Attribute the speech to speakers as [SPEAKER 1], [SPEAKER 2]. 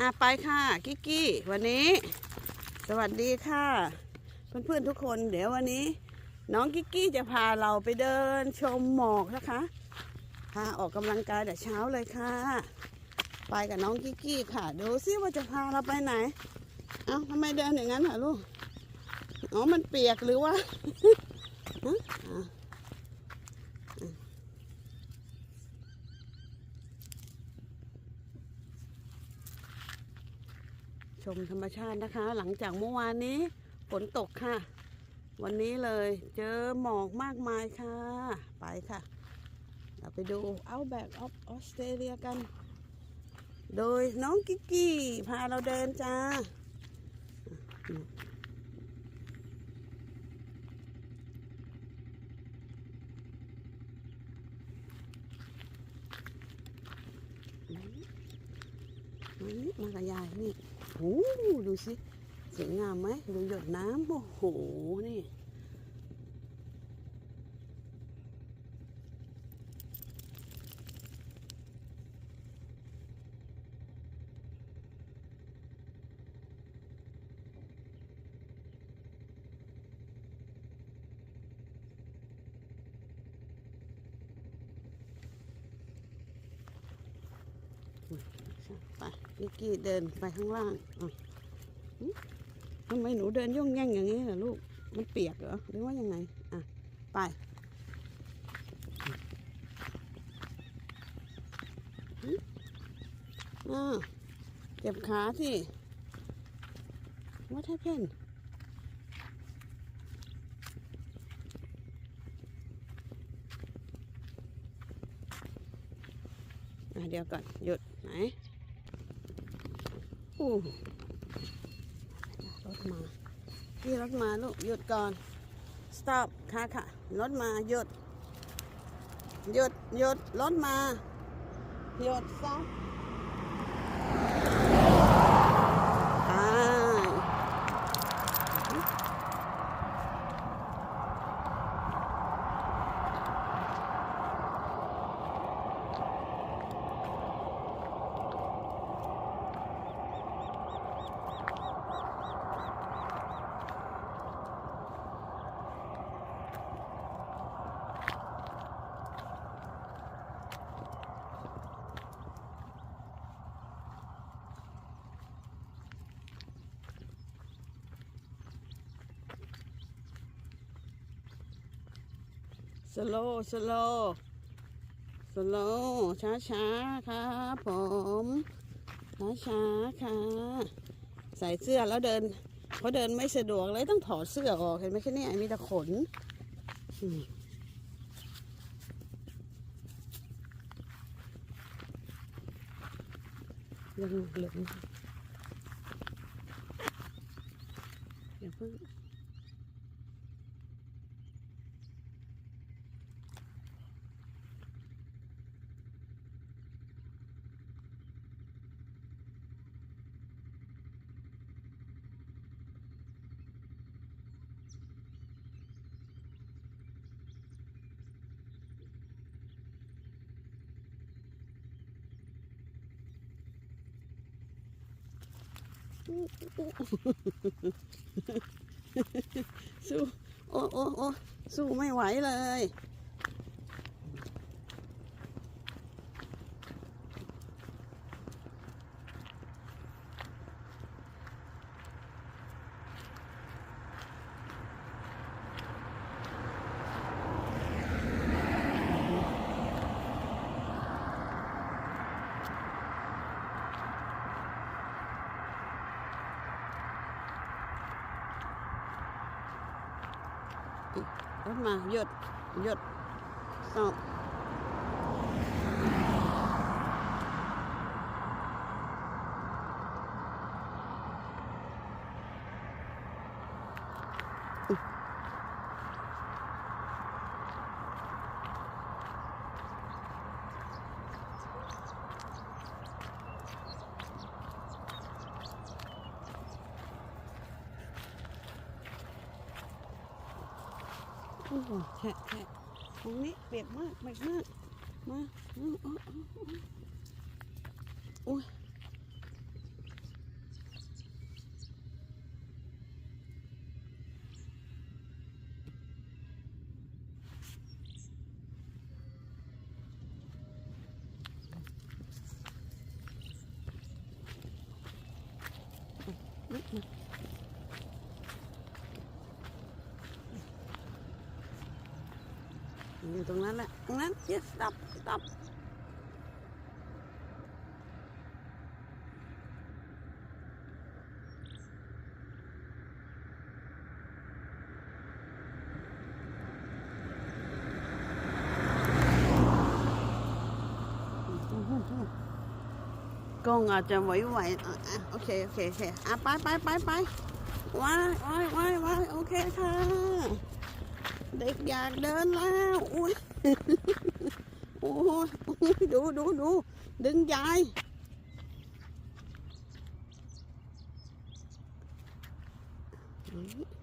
[SPEAKER 1] อะไปค่ะกิกกี้วันนี้ สวัสดีค่ะ เพื่อนๆทุกคนเดี๋ยววันนี้ น้องกิกกี้จะพาเราไปเดินชมหมอกนะคะพาออกกำลังกายแต่เช้าเลยค่ะ ไปกับน้องกิกกี้ค่ะ ดูซิว่าจะพาเราไปไหน เอ้าทำไมเดินอย่างนั้นเหรอลูก อ๋อมันเปียกหรือว่า ฮะอะช มธรรมชาตินะคะ หลังจากเมื่อวานนี้ฝนตกค่ะ วันนี้เลยเจอหมอกมากมายค่ะ ไปค่ะเราไปดูเอาแบกออฟออสเตรเลียกัน โดยน้องกิกกี้พาเราเดินจ้ามานี่มากับยายนี่ โอ้ดูสิสวยงามไหมดูหยดน้ำโอ้โหนี่ไป นิกกี้เดินไปข้างล่างอะหึทำไมหนูเดินย่องแย่งอย่างนี้ล่ะลูก มันเปียกเหรอ หรือว่ายังไง อะ ไป อ่า เจ็บขาสิว่าถ้าเพ่นอะเดี๋ยวก่อน หยุดไหน รถมาพี่รถมาลูกหยุดก่อน stop ค่ะค่ะ รถมาหยุด หยุดหยุดรถมา หยุด stop ไปส โลสโลสโลช้าช้าๆครับผมช้าช้าๆค่ะ ใส่เสื้อแล้วเดินเพราะเดินไม่สะดวกเลยต้องถอดเสื้อออกเห็นไหมแค่นี้มีแต่ขนอืมลงลงอย่าเพิ่ง สู้ โอ้โอ้โอ้สู้ไม่ไหวเลย รถมาหยดหยดสอบ แฉะแฉะตรงนี้เปียกมากเปียกมาก มาโอ้ยมา อาเอาโอ้ยอยู่ตรงนั้นแหละตรงนั้น yes stop stop กล้องอาจจะไหวๆอะอะโอเค โอเค โอเค อะ ไปไปไปไปว้ายว้ายว้ายว้ายโอเคค่ะ เด็กอยากเดินแล้วอุ้ยโอ้ยดูดูดูดึงยายอืม